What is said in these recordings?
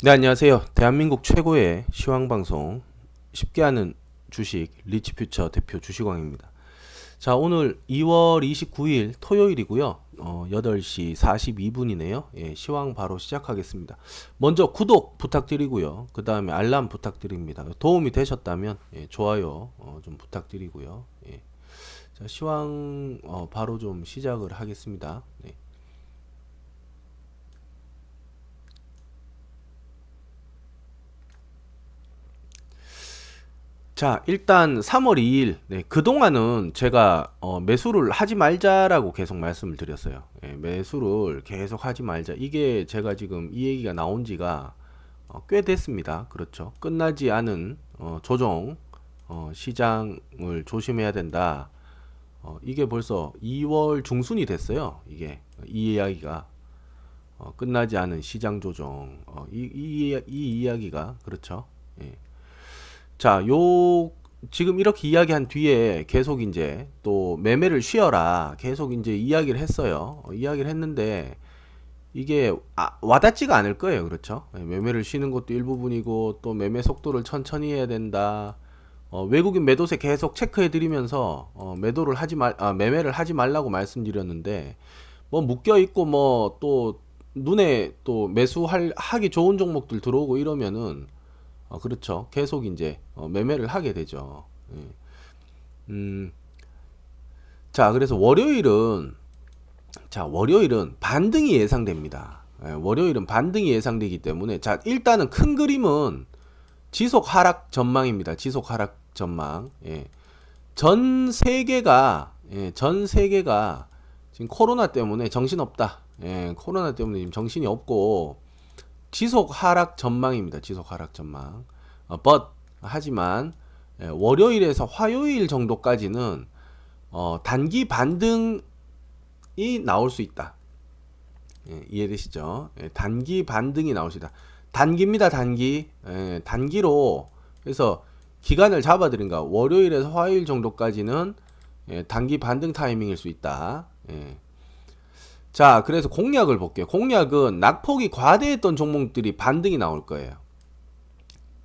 네, 안녕하세요. 대한민국 최고의 시황방송 쉽게 하는 주식 리치퓨처 대표 주식왕입니다. 자, 오늘 2월 29일 토요일이고요. 어, 8시 42분이네요. 예, 시황 바로 시작하겠습니다. 먼저 구독 부탁드리고요. 그 다음에 알람 부탁드립니다. 도움이 되셨다면 예, 좋아요 어, 좀 부탁드리고요. 예. 자, 시황 어, 바로 좀 시작을 하겠습니다. 네. 자, 일단 3월 2일, 네, 그동안은 제가 어, 매수를 하지 말자라고 계속 말씀을 드렸어요. 예, 매수를 계속 하지 말자. 이게 제가 지금 이 얘기가 나온 지가 어, 꽤 됐습니다. 그렇죠. 끝나지 않은 어, 조정 어, 시장을 조심해야 된다. 어, 이게 벌써 2월 중순이 됐어요. 이게 이 이야기가 어, 끝나지 않은 시장 조정. 어, 이, 이, 이 이야기가 그렇죠. 예. 자, 요 지금 이렇게 이야기한 뒤에 계속 이제 또 매매를 쉬어라 계속 이제 이야기를 했어요. 어, 이야기를 했는데 이게 아, 와닿지가 않을 거예요. 그렇죠? 예, 매매를 쉬는 것도 일부분이고 또 매매 속도를 천천히 해야 된다. 어, 외국인 매도세 계속 체크해 드리면서 어, 매도를 하지 말 아, 매매를 하지 말라고 말씀드렸는데 뭐 묶여 있고 뭐 또 눈에 또 매수할 하기 좋은 종목들 들어오고 이러면은 어, 그렇죠. 계속 이제 어, 매매를 하게 되죠. 예. 음, 자, 그래서 월요일은 자, 월요일은 반등이 예상됩니다. 예, 월요일은 반등이 예상되기 때문에 자, 일단은 큰 그림은 지속 하락 전망입니다. 지속 하락 전망. 예. 전 세계가 예, 전 세계가 지금 코로나 때문에 정신없다. 예, 코로나 때문에 지금 정신이 없고 지속 하락 전망입니다. 지속 하락 전망. 어, but 하지만 예, 월요일에서 화요일 정도까지는 어, 단기 반등이 나올 수 있다. 예, 이해되시죠? 예, 단기 반등이 나올 수 있다. 단기입니다, 단기. 예, 단기로 그래서 기간을 잡아드린가 월요일에서 화요일 정도까지는 예, 단기 반등 타이밍일 수 있다. 예. 자, 그래서 공략을 볼게요. 공략은 낙폭이 과대했던 종목들이 반등이 나올 거예요.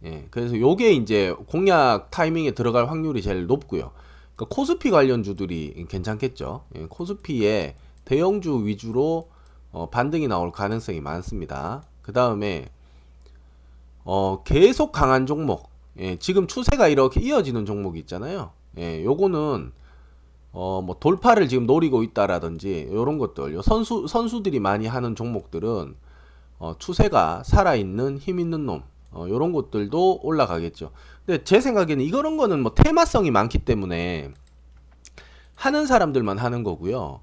예, 그래서 요게 이제 공략 타이밍에 들어갈 확률이 제일 높고요. 그러니까 코스피 관련주들이 괜찮겠죠. 예, 코스피에 대형주 위주로 어, 반등이 나올 가능성이 많습니다. 그 다음에 어, 계속 강한 종목, 예, 지금 추세가 이렇게 이어지는 종목이 있잖아요. 예, 요거는 어, 뭐 돌파를 지금 노리고 있다라든지 이런 것들, 요 선수 선수들이 많이 하는 종목들은 어, 추세가 살아 있는 힘 있는 놈, 어, 이런 것들도 올라가겠죠. 근데 제 생각에는 이런 거는 뭐 테마성이 많기 때문에 하는 사람들만 하는 거고요.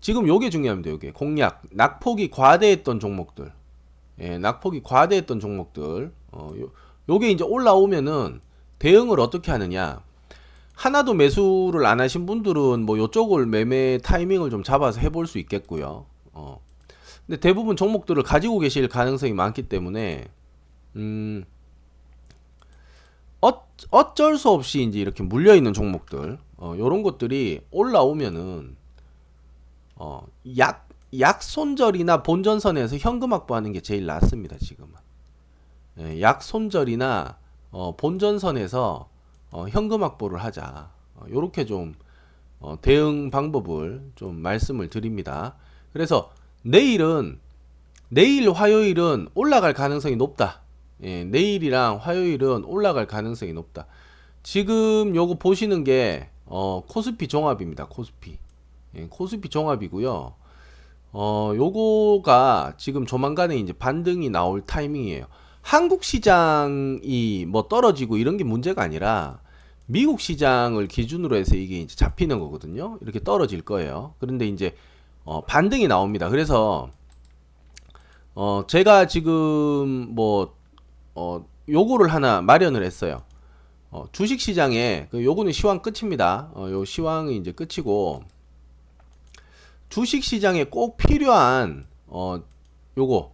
지금 요게 중요합니다. 요게 공략 낙폭이 과대했던 종목들, 예, 낙폭이 과대했던 종목들, 어, 요, 요게 이제 올라오면은 대응을 어떻게 하느냐? 하나도 매수를 안 하신 분들은 뭐 요쪽을 매매 타이밍을 좀 잡아서 해볼 수 있겠고요. 어. 근데 대부분 종목들을 가지고 계실 가능성이 많기 때문에 음 어, 어쩔 수 없이 이제 이렇게 물려 있는 종목들 어, 요런 것들이 올라오면은 어, 약 약손절이나 본전선에서 현금 확보하는 게 제일 낫습니다 지금은 예, 약손절이나 어, 본전선에서 어, 현금 확보를 하자. 어, 요렇게 좀 어, 대응 방법을 좀 말씀을 드립니다. 그래서 내일은 내일 화요일은 올라갈 가능성이 높다. 예, 내일이랑 화요일은 올라갈 가능성이 높다. 지금 요거 보시는 게 어, 코스피 종합입니다. 코스피. 예, 코스피 종합이고요. 어, 요거가 지금 조만간에 이제 반등이 나올 타이밍이에요. 한국 시장이 뭐 떨어지고 이런 게 문제가 아니라 미국 시장을 기준으로 해서 이게 이제 잡히는 거거든요. 이렇게 떨어질 거예요. 그런데 이제 어, 반등이 나옵니다. 그래서 어, 제가 지금 뭐 어, 요거를 하나 마련을 했어요. 어, 주식 시장에 그 요거는 시황 끝입니다. 어, 요 시황이 이제 끝이고 주식 시장에 꼭 필요한 어, 요거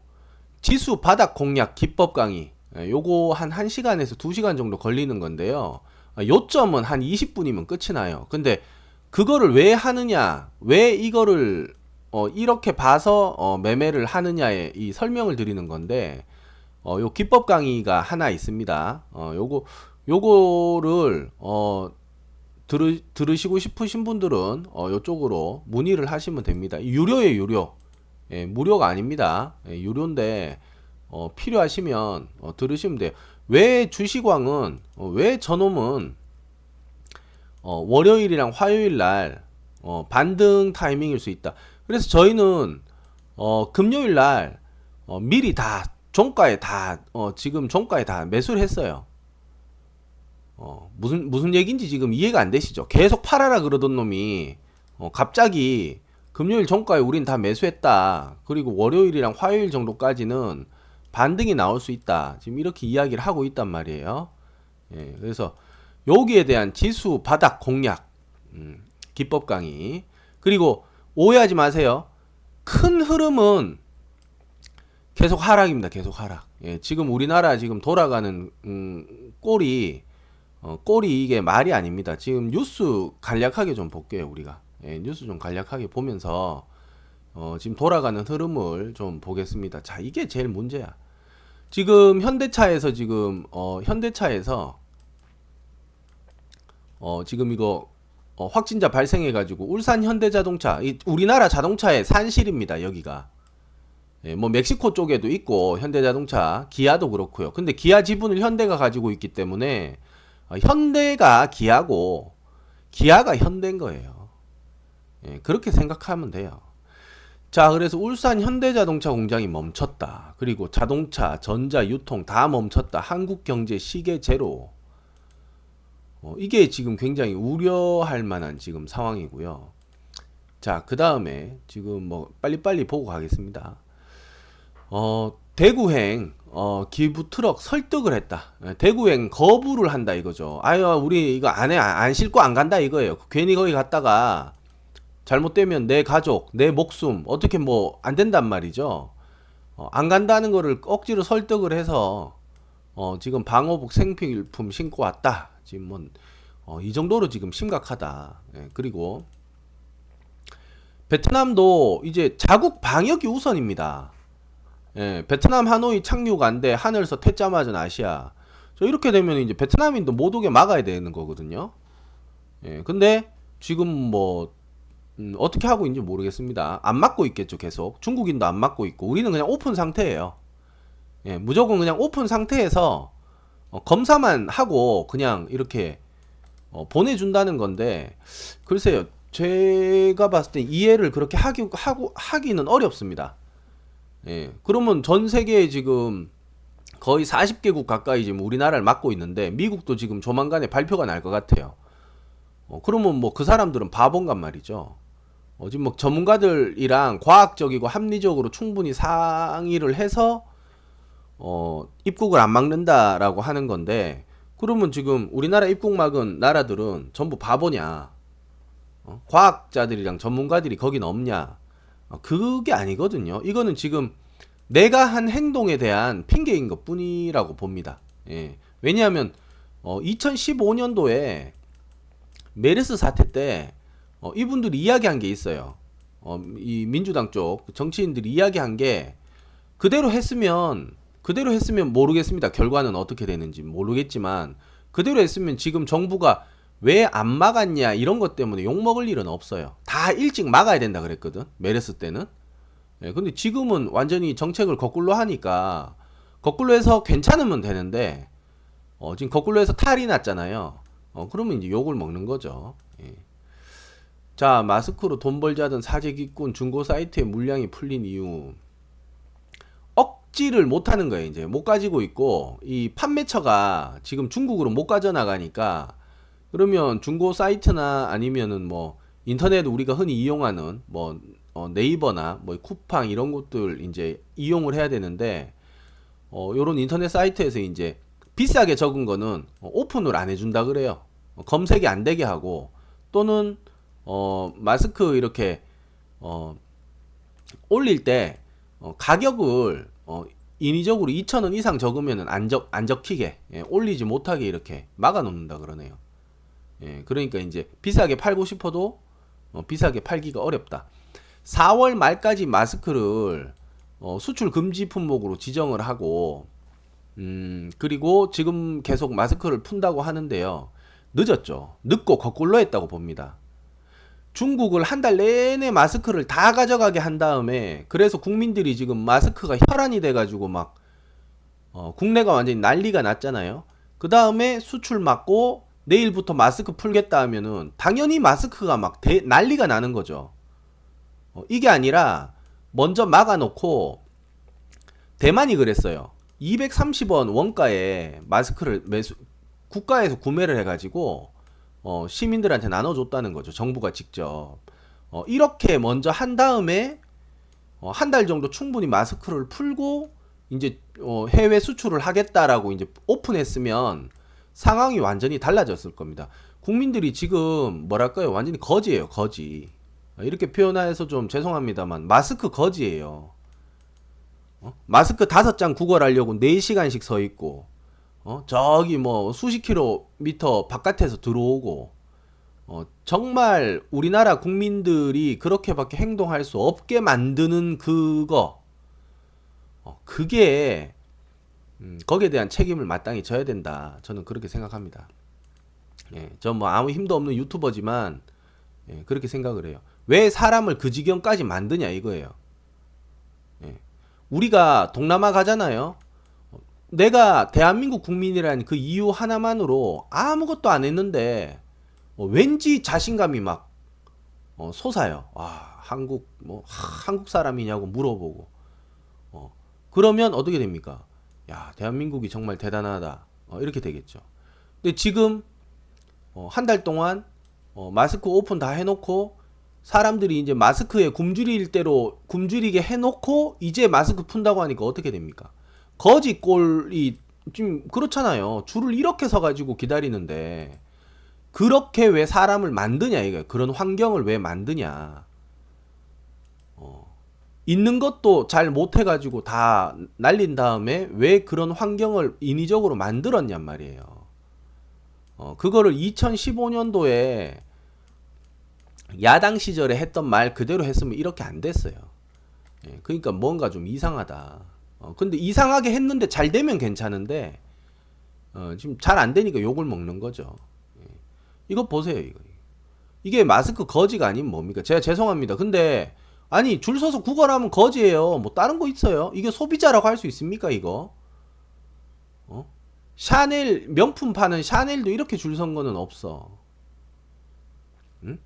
지수 바닥 공략 기법 강의 예, 요거 한 1시간에서 2시간 정도 걸리는 건데요. 아, 요점은 한 20분이면 끝이 나요. 근데 그거를 왜 하느냐, 왜 이거를 어, 이렇게 봐서 어, 매매를 하느냐에 이 설명을 드리는 건데 어, 요 기법 강의가 하나 있습니다. 어, 요거 요거를 어 들으, 들으시고 싶으신 분들은 어, 요쪽으로 문의를 하시면 됩니다. 유료예요, 유료. 예, 무료가 아닙니다. 예, 유료인데 어, 필요하시면 어, 들으시면 돼요. 왜 주시광은 어, 왜 저놈은 어, 월요일이랑 화요일 날 어, 반등 타이밍일 수 있다. 그래서 저희는 어, 금요일 날 어, 미리 다 종가에 다 어, 지금 종가에 다 매수를 했어요. 어, 무슨 무슨 얘기인지 지금 이해가 안 되시죠? 계속 팔아라 그러던 놈이 어, 갑자기 금요일 종가에 우린 다 매수했다. 그리고 월요일이랑 화요일 정도까지는 반등이 나올 수 있다. 지금 이렇게 이야기를 하고 있단 말이에요. 예, 그래서 여기에 대한 지수 바닥 공략 음, 기법 강의 그리고 오해하지 마세요. 큰 흐름은 계속 하락입니다. 계속 하락. 예, 지금 우리나라 지금 돌아가는 음, 꼴이 어, 꼴이 이게 말이 아닙니다. 지금 뉴스 간략하게 좀 볼게요, 우리가. 예, 뉴스 좀 간략하게 보면서 어, 지금 돌아가는 흐름을 좀 보겠습니다. 자, 이게 제일 문제야. 지금 현대차에서 지금 어, 현대차에서 어, 지금 이거 어, 확진자 발생해 가지고 울산 현대자동차 이 우리나라 자동차의 산실입니다, 여기가. 예, 뭐 멕시코 쪽에도 있고 현대자동차, 기아도 그렇고요. 근데 기아 지분을 현대가 가지고 있기 때문에 어, 현대가 기아고 기아가 현대인 거예요. 예, 그렇게 생각하면 돼요. 자, 그래서 울산 현대자동차 공장이 멈췄다. 그리고 자동차, 전자, 유통 다 멈췄다. 한국 경제 시계 제로. 어, 이게 지금 굉장히 우려할 만한 지금 상황이고요. 자, 그 다음에 지금 뭐 빨리빨리 보고 가겠습니다. 어, 대구행 어, 기부 트럭 설득을 했다. 예, 대구행 거부를 한다 이거죠. 아유, 우리 이거 안 해, 안 싣고 안 간다 이거예요. 괜히 거기 갔다가 잘못되면 내 가족, 내 목숨 어떻게 뭐 안 된단 말이죠. 어, 안 간다는 거를 억지로 설득을 해서 어, 지금 방호복 생필품 신고 왔다. 지금 뭐, 어, 이 정도로 지금 심각하다. 예, 그리고 베트남도 이제 자국 방역이 우선입니다. 예, 베트남 하노이 착륙 안 돼. 하늘서 퇴짜 맞은 아시아. 저 이렇게 되면 이제 베트남인도 못 오게 막아야 되는 거거든요. 예, 근데 지금 뭐 음, 어떻게 하고 있는지 모르겠습니다. 안 막고 있겠죠, 계속. 중국인도 안 막고 있고 우리는 그냥 오픈 상태예요. 예, 무조건 그냥 오픈 상태에서 어, 검사만 하고 그냥 이렇게 어, 보내준다는 건데 글쎄요, 제가 봤을 때 이해를 그렇게 하기 하고 하기는 어렵습니다. 예, 그러면 전 세계에 지금 거의 40개국 가까이 지금 우리나라를 맡고 있는데 미국도 지금 조만간에 발표가 날 것 같아요. 어, 그러면 뭐 그 사람들은 바본간 말이죠. 어, 지금 뭐 전문가들이랑 과학적이고 합리적으로 충분히 상의를 해서 어, 입국을 안 막는다라고 하는 건데 그러면 지금 우리나라 입국 막은 나라들은 전부 바보냐? 어? 과학자들이랑 전문가들이 거긴 없냐? 어, 그게 아니거든요. 이거는 지금 내가 한 행동에 대한 핑계인 것 뿐이라고 봅니다. 예. 왜냐하면 어, 2015년도에 메르스 사태 때 어, 이분들이 이야기한 게 있어요. 어, 이 민주당 쪽 정치인들이 이야기한 게 그대로 했으면 그대로 했으면 모르겠습니다. 결과는 어떻게 되는지 모르겠지만 그대로 했으면 지금 정부가 왜 안 막았냐 이런 것 때문에 욕 먹을 일은 없어요. 다 일찍 막아야 된다 그랬거든. 메르스 때는. 예, 근데 지금은 완전히 정책을 거꾸로 하니까 거꾸로 해서 괜찮으면 되는데 어, 지금 거꾸로 해서 탈이 났잖아요. 어, 그러면 이제 욕을 먹는 거죠. 예. 자, 마스크로 돈 벌자던 사재기꾼 중고 사이트의 물량이 풀린 이유. 억지를 못 하는 거예요, 이제. 못 가지고 있고, 이 판매처가 지금 중국으로 못 가져나가니까, 그러면 중고 사이트나 아니면은 뭐, 인터넷 우리가 흔히 이용하는 뭐, 어, 네이버나 뭐, 쿠팡 이런 것들 이제 이용을 해야 되는데, 어, 요런 인터넷 사이트에서 이제 비싸게 적은 거는 어, 오픈을 안 해준다 그래요. 어, 검색이 안 되게 하고, 또는 어, 마스크 이렇게 어, 올릴 때 어, 가격을 어, 인위적으로 2,000원 이상 적으면은 안, 적, 안 적히게 예, 올리지 못하게 이렇게 막아 놓는다 그러네요. 예, 그러니까 이제 비싸게 팔고 싶어도 어, 비싸게 팔기가 어렵다. 4월 말까지 마스크를 어, 수출 금지 품목으로 지정을 하고 음, 그리고 지금 계속 마스크를 푼다고 하는데요. 늦었죠. 늦고 거꾸로 했다고 봅니다. 중국을 한 달 내내 마스크를 다 가져가게 한 다음에 그래서 국민들이 지금 마스크가 혈안이 돼가지고 막 어, 국내가 완전히 난리가 났잖아요. 그 다음에 수출 막고 내일부터 마스크 풀겠다 하면은 당연히 마스크가 막 대, 난리가 나는 거죠. 어, 이게 아니라 먼저 막아놓고 대만이 그랬어요. 230원 원가에 마스크를 매수 국가에서 구매를 해가지고 어, 시민들한테 나눠줬다는 거죠. 정부가 직접. 어, 이렇게 먼저 한 다음에 어, 한 달 정도 충분히 마스크를 풀고 이제 어, 해외 수출을 하겠다라고 이제 오픈했으면 상황이 완전히 달라졌을 겁니다. 국민들이 지금 뭐랄까요? 완전히 거지예요, 거지. 어, 이렇게 표현해서 좀 죄송합니다만 마스크 거지예요. 어? 마스크 다섯 장 구걸하려고 4시간씩 서 있고 어? 저기 뭐 수십 킬로미터 바깥에서 들어오고 어, 정말 우리나라 국민들이 그렇게밖에 행동할 수 없게 만드는 그거 어, 그게 음, 거기에 대한 책임을 마땅히 져야 된다. 저는 그렇게 생각합니다. 예, 저 뭐 아무 힘도 없는 유튜버지만 예, 그렇게 생각을 해요. 왜 사람을 그 지경까지 만드냐 이거예요. 예. 우리가 동남아 가잖아요. 내가 대한민국 국민이라는 그 이유 하나만으로 아무것도 안 했는데 어, 왠지 자신감이 막 어, 솟아요. 와 한국 뭐 하, 한국 사람이냐고 물어보고 어, 그러면 어떻게 됩니까? 야 대한민국이 정말 대단하다 어, 이렇게 되겠죠. 근데 지금 어, 한 달 동안 어, 마스크 오픈 다 해놓고 사람들이 이제 마스크에 굶주릴 대로 굶주리게 해놓고 이제 마스크 푼다고 하니까 어떻게 됩니까? 꼴이 좀 그렇잖아요. 줄을 이렇게 서가지고 기다리는데 그렇게 왜 사람을 만드냐 이거 그런 환경을 왜 만드냐. 어. 있는 것도 잘 못해가지고 다 날린 다음에 왜 그런 환경을 인위적으로 만들었냔 말이에요. 어, 그거를 2015년도에 야당 시절에 했던 말 그대로 했으면 이렇게 안 됐어요. 예, 그러니까 뭔가 좀 이상하다. 어, 근데 이상하게 했는데 잘 되면 괜찮은데 어, 지금 잘 안 되니까 욕을 먹는 거죠. 예. 이거 보세요, 이거. 이게 마스크 거지가 아니면 뭡니까? 제가 죄송합니다. 근데 아니 줄 서서 구걸하면 거지예요. 뭐 다른 거 있어요? 이게 소비자라고 할 수 있습니까, 이거? 어? 샤넬 명품 파는 샤넬도 이렇게 줄 선 거는 없어. 응?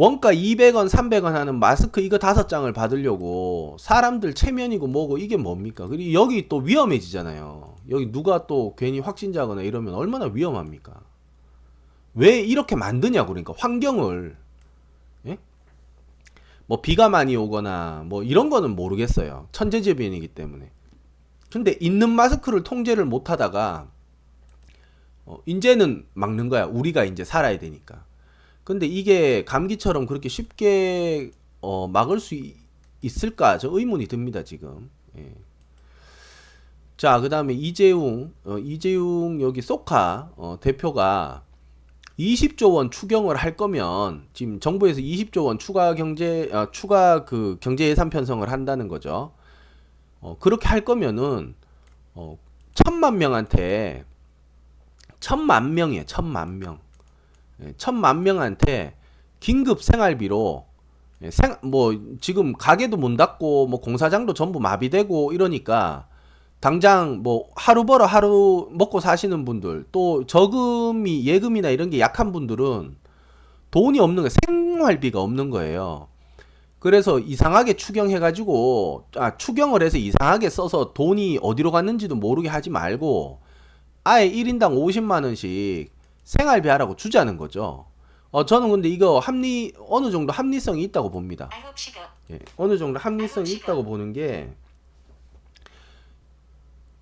원가 200원, 300원 하는 마스크 이거 다섯 장을 받으려고 사람들 체면이고 뭐고 이게 뭡니까? 그리고 여기 또 위험해지잖아요. 여기 누가 또 괜히 확진자거나 이러면 얼마나 위험합니까? 왜 이렇게 만드냐고 그러니까 환경을 예? 뭐 비가 많이 오거나 뭐 이런 거는 모르겠어요. 천재지변이기 때문에. 근데 있는 마스크를 통제를 못 하다가 어, 이제는 막는 거야. 우리가 이제 살아야 되니까. 근데 이게 감기처럼 그렇게 쉽게 어, 막을 수 있, 있을까? 저 의문이 듭니다, 지금. 예. 자, 그 다음에 이재용, 어, 이재용 여기 소카 어, 대표가 20조 원 추경을 할 거면 지금 정부에서 20조 원 추가 경제 어, 추가 그 경제 예산 편성을 한다는 거죠. 어, 그렇게 할 거면은 어, 천만 명한테 천만 명이에요. 천만 명. 예, 천만 명한테 긴급 생활비로 예, 생, 뭐 지금 가게도 문 닫고 뭐 공사장도 전부 마비되고 이러니까 당장 뭐 하루 벌어 하루 먹고 사시는 분들 또 저금이 예금이나 이런 게 약한 분들은 돈이 없는 거 생활비가 없는 거예요. 그래서 이상하게 추경해 가지고 아 추경을 해서 이상하게 써서 돈이 어디로 갔는지도 모르게 하지 말고 아예 1인당 50만 원씩 생활비 하라고 주자는 거죠. 어 저는 근데 이거 합리 어느 정도 합리성이 있다고 봅니다. 예, 어느 정도 합리성이 있다고 보는 게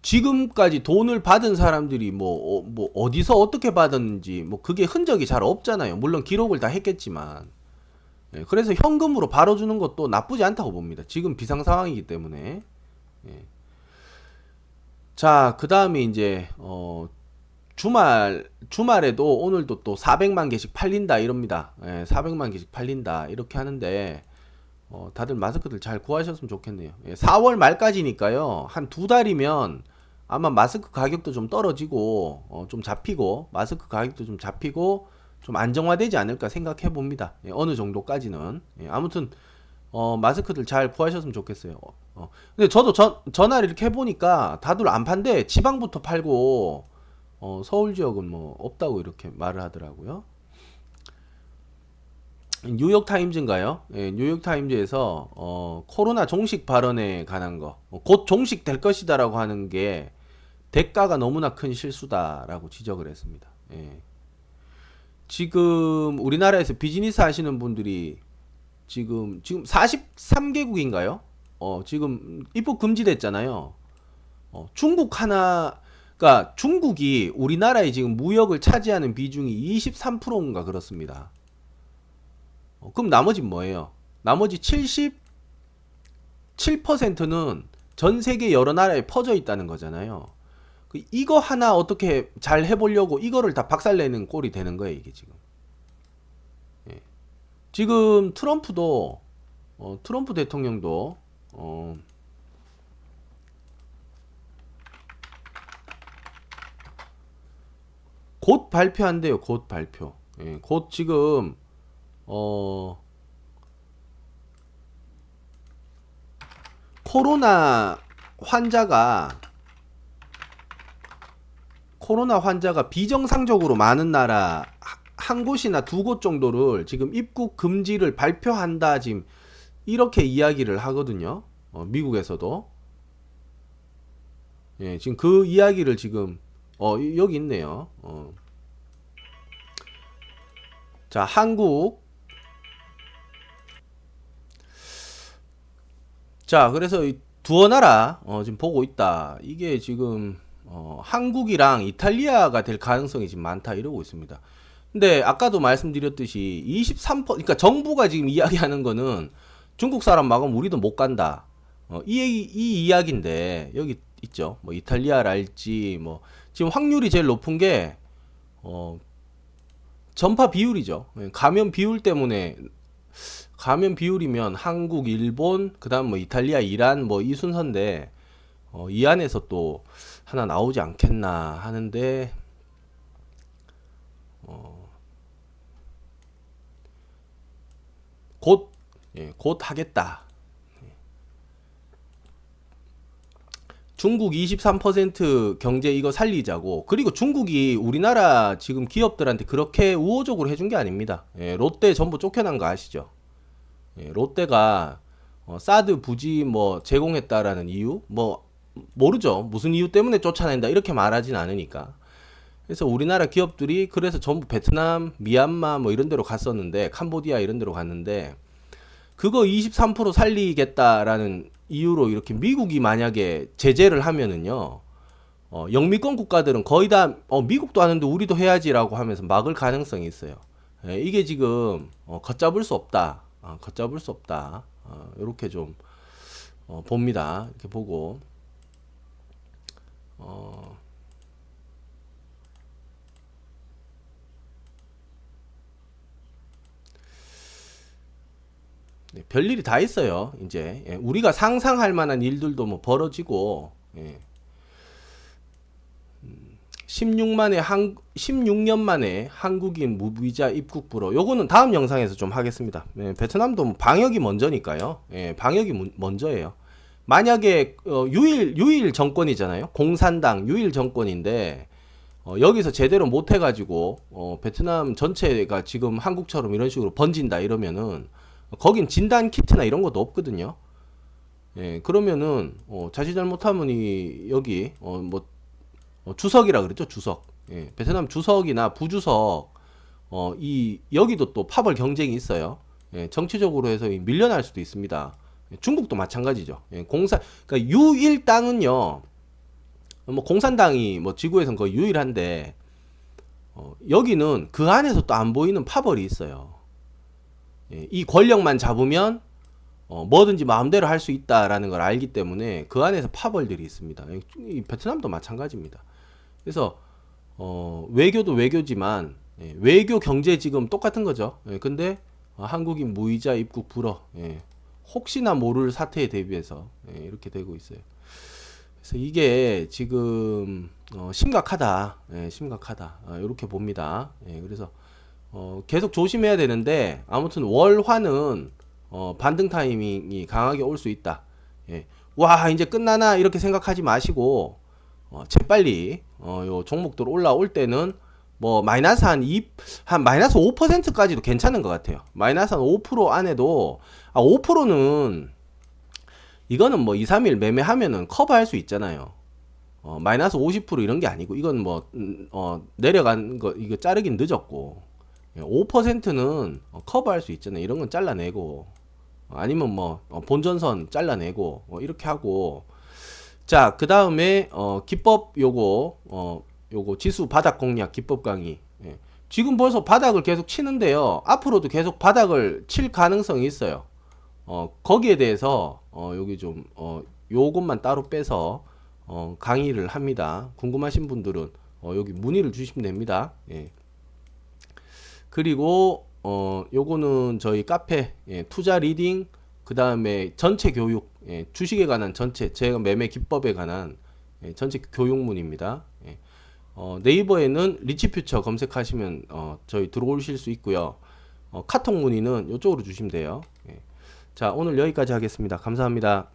지금까지 돈을 받은 사람들이 뭐, 어, 뭐 어디서 어떻게 받았는지 뭐 그게 흔적이 잘 없잖아요. 물론 기록을 다 했겠지만. 예, 그래서 현금으로 바로 주는 것도 나쁘지 않다고 봅니다. 지금 비상 상황이기 때문에. 예. 자, 그 다음에 이제, 어, 주말, 주말에도 오늘도 또 400만 개씩 팔린다 이럽니다. 예, 400만 개씩 팔린다. 이렇게 하는데, 어, 다들 마스크들 잘 구하셨으면 좋겠네요. 예, 4월 말까지니까요. 한 두 달이면 아마 마스크 가격도 좀 떨어지고 어, 좀 잡히고 마스크 가격도 좀 잡히고 좀 안정화되지 않을까 생각해 봅니다. 예, 어느 정도까지는 예, 아무튼 어, 마스크들 잘 구하셨으면 좋겠어요. 어, 어. 근데 저도 전, 전화를 이렇게 해보니까 다들 안 판대 지방부터 팔고 어, 서울 지역은 뭐 없다고 이렇게 말을 하더라고요. 뉴욕 타임즈인가요? 예, 뉴욕 타임즈에서 어, 코로나 종식 발언에 관한 거, 어, 곧 종식 될 것이다라고 하는 게 대가가 너무나 큰 실수다라고 지적을 했습니다. 예. 지금 우리나라에서 비즈니스 하시는 분들이 지금 지금 43개국인가요? 어, 지금 입국 금지됐잖아요. 어, 중국 하나 그러니까 중국이 우리나라에 지금 무역을 차지하는 비중이 23%인가 그렇습니다. 어, 그럼 나머지 뭐예요? 나머지 77%는 전 세계 여러 나라에 퍼져 있다는 거잖아요. 그 이거 하나 어떻게 잘 해보려고 이거를 다 박살내는 꼴이 되는 거예요, 이게 지금. 예. 지금 트럼프도 어, 트럼프 대통령도 어, 곧 발표한대요. 곧 발표. 예, 곧 지금 어 코로나 환자가 코로나 환자가 비정상적으로 많은 나라 하- 한 곳이나 두 곳 정도를 지금 입국 금지를 발표한다 지금 이렇게 이야기를 하거든요. 어, 미국에서도 예, 지금 그 이야기를 지금 어 이- 여기 있네요. 어. 자, 한국 자, 그래서 이 두어 나라 어, 지금 보고 있다. 이게 지금 어, 한국이랑 이탈리아가 될 가능성이 지금 많다 이러고 있습니다. 근데 아까도 말씀드렸듯이 23% 그러니까 정부가 지금 이야기하는 거는 중국 사람 막으면 우리도 못 간다. 어, 이, 이 이야기인데 여기 있죠. 뭐 이탈리아랄지 뭐 지금 확률이 제일 높은 게 어, 전파 비율이죠. 예, 감염 비율 때문에 감염 비율이면 한국, 일본, 그다음 뭐 이탈리아, 이란 뭐 이 순서인데 어, 이 안에서 또 하나 나오지 않겠나 하는데 어, 곧, 예, 곧 하겠다. 중국 23% 경제 이거 살리자고 그리고 중국이 우리나라 지금 기업들한테 그렇게 우호적으로 해준 게 아닙니다. 예, 롯데 전부 쫓겨난 거 아시죠? 예, 롯데가 어, 사드 부지 뭐 제공했다라는 이유 뭐 모르죠. 무슨 이유 때문에 쫓아낸다 이렇게 말하진 않으니까. 그래서 우리나라 기업들이 그래서 전부 베트남, 미얀마 뭐 이런 데로 갔었는데 캄보디아 이런 데로 갔는데 그거 23% 살리겠다라는 이유로 이렇게 미국이 만약에 제재를 하면은요. 어, 영미권 국가들은 거의 다 어, 미국도 하는데 우리도 해야지라고 하면서 막을 가능성이 있어요. 예, 이게 지금 어, 걷잡을 수 없다. 어, 걷잡을 수 없다. 어, 이렇게 좀 어, 봅니다. 이렇게 보고 어, 네, 별일이 다 있어요. 이제 예, 우리가 상상할 만한 일들도 뭐 벌어지고 예. 16만에 한 16년 만에 한국인 무비자 입국 불허. 요거는 다음 영상에서 좀 하겠습니다. 예, 베트남도 뭐 방역이 먼저니까요. 예, 방역이 문- 먼저예요. 만약에 어, 유일 유일 정권이잖아요. 공산당 유일 정권인데 어, 여기서 제대로 못 해가지고 어, 베트남 전체가 지금 한국처럼 이런 식으로 번진다 이러면은 거긴 진단 키트나 이런 것도 없거든요. 예, 그러면은 어, 자칫 잘못하면 이 여기 어, 뭐 어, 주석이라 그랬죠 주석. 예, 베트남 주석이나 부주석 어, 이 여기도 또 파벌 경쟁이 있어요. 예, 정치적으로 해서 이 밀려날 수도 있습니다. 예, 중국도 마찬가지죠. 예, 공산 그러니까 유일 땅은요. 뭐 공산당이 뭐 지구에선 거의 유일한데 어, 여기는 그 안에서 또 안 보이는 파벌이 있어요. 예, 이 권력만 잡으면 어, 뭐든지 마음대로 할 수 있다라는 걸 알기 때문에 그 안에서 파벌들이 있습니다. 베트남도 마찬가지입니다. 그래서 어, 외교도 외교지만 예, 외교 경제 지금 똑같은 거죠. 예, 근데 어, 한국인 무이자 입국 불허 예, 혹시나 모를 사태에 대비해서 예, 이렇게 되고 있어요. 그래서 이게 지금 어, 심각하다. 예, 심각하다. 아, 이렇게 봅니다. 예, 그래서 어, 계속 조심해야 되는데 아무튼 월화는 어, 반등 타이밍이 강하게 올 수 있다. 예. 와 이제 끝나나 이렇게 생각하지 마시고 어, 재빨리 어, 요 종목들 올라올 때는 뭐 마이너스 한 2, 한 마이너스 5%까지도 괜찮은 것 같아요. 마이너스 한 5% 안에도 아 5%는 이거는 뭐 2, 3일 매매하면은 커버할 수 있잖아요. 어, 마이너스 50% 이런 게 아니고 이건 뭐 음, 어, 내려간 거 이거 자르긴 늦었고 5%는 어, 커버할 수 있잖아요. 이런 건 잘라내고 어, 아니면 뭐 어, 본전선 잘라내고 어, 이렇게 하고 자 그 다음에 어, 기법 요거 어, 요거 지수 바닥 공략 기법 강의 예. 지금 벌써 바닥을 계속 치는데요. 앞으로도 계속 바닥을 칠 가능성이 있어요. 어, 거기에 대해서 어, 여기 좀 어, 요것만 따로 빼서 어, 강의를 합니다. 궁금하신 분들은 어, 여기 문의를 주시면 됩니다. 예. 그리고 어, 요거는 저희 카페 예, 투자 리딩 그 다음에 전체 교육 예, 주식에 관한 전체 제가 매매 기법에 관한 예, 전체 교육문입니다. 예. 어, 네이버에는 리치퓨처 검색하시면 어, 저희 들어오실 수 있고요. 어, 카톡 문의는 이쪽으로 주시면 돼요. 예. 자 오늘 여기까지 하겠습니다. 감사합니다.